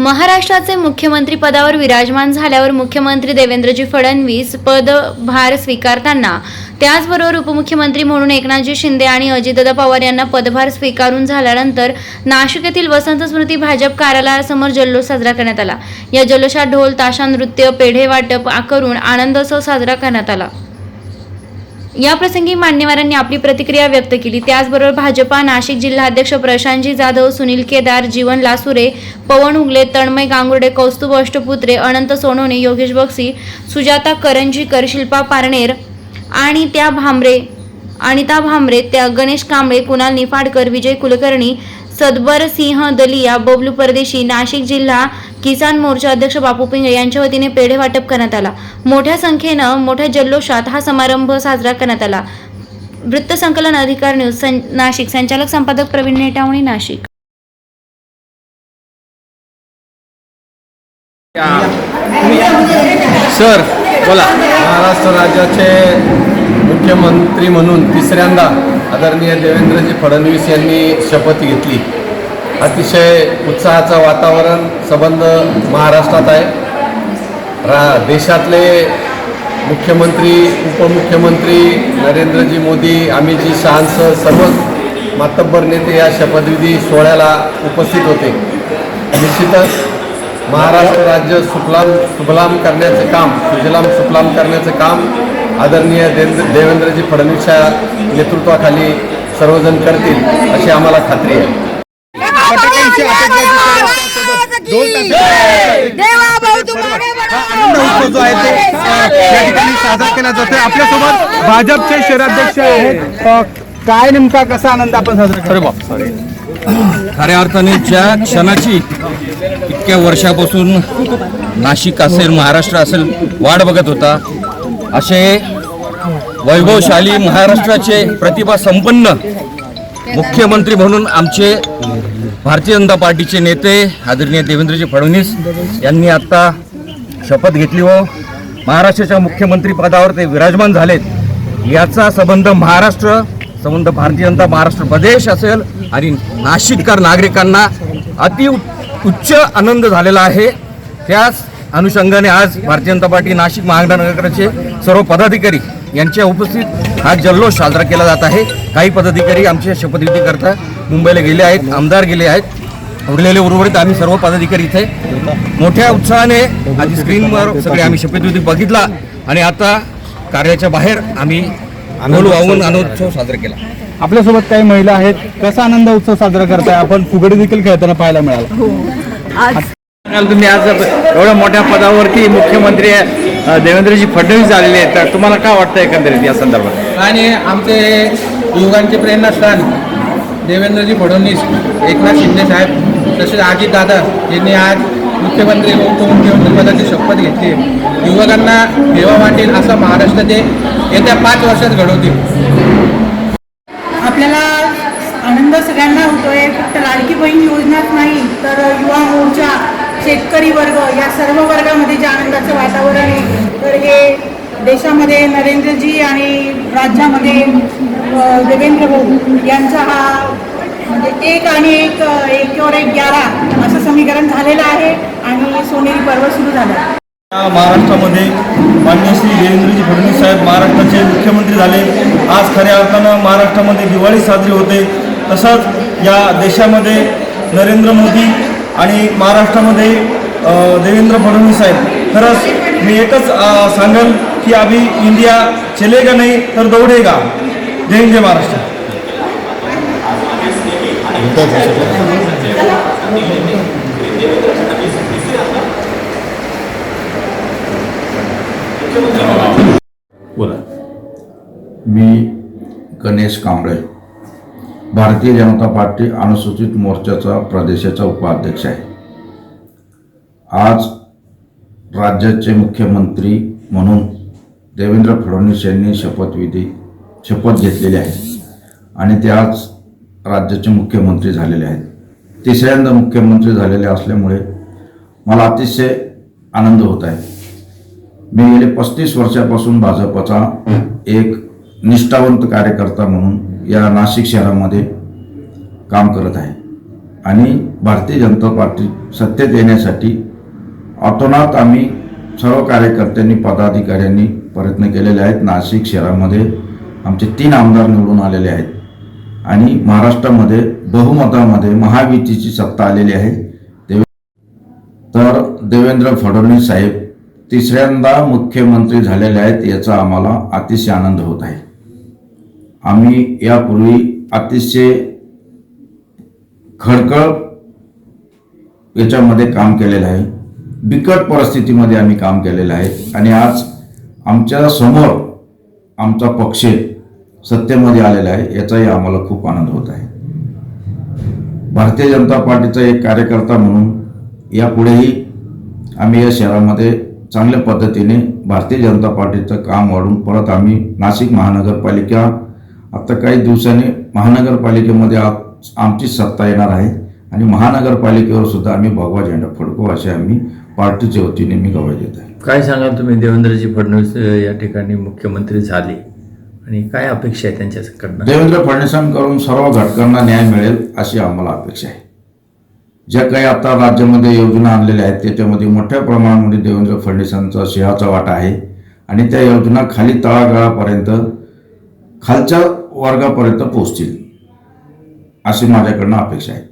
महाराष्ट्राचे मुख्यमंत्री पदावर विराजमान झाल्यावर मुख्यमंत्री देवेंद्रजी फडणवीस पदभार स्वीकारताना त्याचबरोबर उपमुख्यमंत्री म्हणून एकनाथजी शिंदे आणि अजितदादा पवार यांना पदभार स्वीकारून झाल्यानंतर नाशिक येथील वसंत स्मृती भाजप कार्यालयासमोर जल्लोष साजरा करण्यात आला. या जल्लोषात ढोल ताशा नृत्य पेढे वाटप करून आनंदोत्सव साजरा करण्यात आला. याप्रसंगी मान्यवरांनी आपली प्रतिक्रिया व्यक्त केली. त्याचबरोबर भाजपा नाशिक जिल्हाध्यक्ष प्रशांतजी जाधव सुनील केदार जीवन लासुरे पवन उगले तन्मय गांगुर्डे कौस्तुभ अष्टपुत्रे अनंत सोनवणे योगेश बक्षी सुजाता करंजीकर शिल्पा पारनेर आणि त्या भांबरे अनिता भांबरे त्या गणेश कांबळे कुणाल निफाडकर विजय कुलकर्णी सदबर सिंह दलिया बबलू परदेशी नाशिक जिल्हा किसान मोर्चा अध्यक्ष बापू पिंगळे यांच्या वतीने पेढे वाटप करण्यात आला. मोठ्या संख्येनं मोठ्या जल्लोषात हा समारंभ साजरा करण्यात आला. वृत्तसंकलन अधिकार न्यूज सं- नाशिक. संचालक संपादक प्रवीण नेटावणी नाशिक. सर बोला. महाराष्ट्र राज्याचे मुख्यमंत्री म्हणून तिसऱ्यांदा आदरणीय देवेंद्रजी फडणवीस यांनी शपथ घेतली. अतिशय उत्साहाचं वातावरण संबंध महाराष्ट्रात आहे. रा देशातले मुख्यमंत्री उपमुख्यमंत्री नरेंद्रजी मोदी अमितजी शहांसह सर्वच मातब्बर नेते या शपथविधी सोहळ्याला उपस्थित होते. निश्चितच महाराष्ट्र राज्य सुफलाम सुफलाम करण्याचं काम सुजलाम सुफलाम करण्याचं काम आदरणीय देवेंद्र देवेंद्रजी फडणवीसच्या नेतृत्वाखाली सर्वजण करतील अशी आम्हाला खात्री आहे. जो आहे तो या ठिकाणी साजरा केला जातोय. आपल्यासोबत भाजपचे शहराध्यक्ष आहेत. अ, काय नेमका कसा आनंद आपण साजरा करतो खऱ्या अर्थाने ज्या क्षणाची इतक्या वर्षापासून नाशिक असेल महाराष्ट्र असेल वाट बघत होता असे वैभवशाली महाराष्ट्राचे प्रतिभा संपन्न मुख्यमंत्री म्हणून आमचे भारतीय जनता पार्टीचे नेते आदरणीय देवेंद्रजी फडणवीस यांनी आत्ता शपथ घेतली व महाराष्ट्राच्या मुख्यमंत्री पदावर ते विराजमान झालेत. याचा संबंध महाराष्ट्र संबंध भारतीय जनता महाराष्ट्र प्रदेश असेल आणि नाशिककर नागरिकांना अति उच्च आनंद झालेला आहे. त्याच अनुषंगाने आज भारतीय जनता पार्टी नाशिक महानगराचे सर्व पदाधिकारी यांच्या उपस्थित हा जल्लोष साजरा केला जात आहे. काही पदाधिकारी आमच्या शपथविधी करता मुंबईला गेले आहेत आमदार गेले आहेत. उरलेले उर्वरित आम्ही सर्व पदाधिकारी इथे मोठ्या उत्साहाने आधी स्क्रीनवर सगळे आम्ही शपथविधी बघितला आणि आता कार्याच्या बाहेर आम्ही ढोल वाहून आनंदोत्सव साजरा केला. आपल्यासोबत काही महिला आहेत. कसा आनंद उत्सव साजरा करताय? आपण फुगडी देखील खेळताना पाहायला मिळाला. तुम्ही आज एवढ्या मोठ्या पदावरती मुख्यमंत्री देवेंद्रजी फडणवीस झालेले आहेत. तर तुम्हाला काय वाटतं एकंदरीत या संदर्भात? आणि आमचे युवकांचे प्रेरणास्थान देवेंद्रजी फडणवीस एकनाथ शिंदे साहेब तसेच अजित दादा यांनी आज मुख्यमंत्री उपमुख्यमंत्री पदाची शपथ घेतली. युवकांना देवा वाटेल असं महाराष्ट्र ते येत्या पाच वर्षात घडवतील. आपल्याला आनंद सगळ्यांना होतोय फक्त लाडकी बहीण योजनाच नाही तर युवा मोर्चा शेतकरी वर्ग या सर्व वर्गामध्ये जे आनंदाचं वातावरण आहे तर हे देशामध्ये नरेंद्रजी आणि राज्यामध्ये देवेंद्र भाऊ यांचा हा म्हणजे एक आणि एक एक एकीवर एक ग्यारा असं समीकरण झालेलं आहे आणि सोनेरी पर्व सुरू झालं. महाराष्ट्रामध्ये माननीय श्री देवेंद्रजी फडणवीस साहेब महाराष्ट्राचे मुख्यमंत्री झाले. आज खऱ्या अर्थानं महाराष्ट्रामध्ये दिवाळी साजरी होते. तसंच या देशामध्ये नरेंद्र मोदी आणि महाराष्ट्रामध्ये देवेंद्र फडणवीस साहेब खरंच मी एकच सांगेन की अभी इंडिया चलेगा नाही तर दौडेगा जय हिंद जय महाराष्ट्र. बोला. मी गणेश कांबळे. भारतीय जनता पार्टी अनुसूचित मोर्चाचा प्रदेशाचा उपाध्यक्ष आहे. आज राज्याचे मुख्यमंत्री म्हणून देवेंद्र फडणवीस यांनी शपथविधी शपथ घेतलेली आहे आणि ते आज राज्याचे मुख्यमंत्री झालेले आहेत. तिसऱ्यांदा मुख्यमंत्री झालेले असल्यामुळे मला अतिशय आनंद होत आहे. मी गेले पस्तीस वर्षापासून भाजपचा एक निष्ठावंत कार्यकर्ता म्हणून या नाशिक शहरामध्ये काम करत आहे. आणि भारतीय जनता पार्टी सत्तेत येण्यासाठी अतोनात आम्ही सर्व कार्यकर्त्यांनी पदाधिकाऱ्यांनी प्रयत्न केलेले आहेत. नाशिक शहरामध्ये आमचे तीन आमदार निवडून आलेले आहेत. आणि महाराष्ट्रामध्ये बहुमतामध्ये महायुतीची सत्ता आलेली आहे. देव तर देवेंद्र फडणवीस साहेब तिसऱ्यांदा मुख्यमंत्री झालेले आहेत याचा आम्हाला अतिशय आनंद होत आहे. आम्ही यापूर्वी अतिशय खडकळ याच्यामध्ये काम केलेलं आहे. बिकट परिस्थितीमध्ये आम्ही काम केलेलं आहे. आणि आज आमच्यासमोर आमचा पक्ष सत्तेमध्ये आलेला आहे. याचाही आम्हाला खूप आनंद होत आहे. भारतीय जनता पार्टीचा एक कार्यकर्ता म्हणून यापुढेही आम्ही या शहरामध्ये चांगल्या पद्धतीने भारतीय जनता पार्टीचं काम वाढून परत आम्ही नाशिक महानगरपालिका आता काही दिवसांनी महानगरपालिकेमध्ये आप- आमची सत्ता येणार आहे आणि महानगरपालिकेवर सुद्धा आम्ही भगवा झेंडा फडकू असे आम्ही पार्टीच्या वतीने मी गवाही देत आहे. काय सांगाल तुम्ही? देवेंद्रजी फडणवीस या ठिकाणी मुख्यमंत्री झाले आणि काय अपेक्षा आहे त्यांच्याकडनं देवेंद्र फडणवीसांकडून सर्व घटकांना न्याय मिळेल अशी आम्हाला अपेक्षा आहे. ज्या काही आता राज्यामध्ये योजना आणलेल्या आहेत त्याच्यामध्ये मोठ्या प्रमाणामध्ये देवेंद्र फडणवीसांचा सिंहाचा वाटा आहे. आणि त्या योजना खाली तळागाळापर्यंत खालच्या वर्गापर्यंत पोहोचतील अशी माझ्याकडनं अपेक्षा आहे.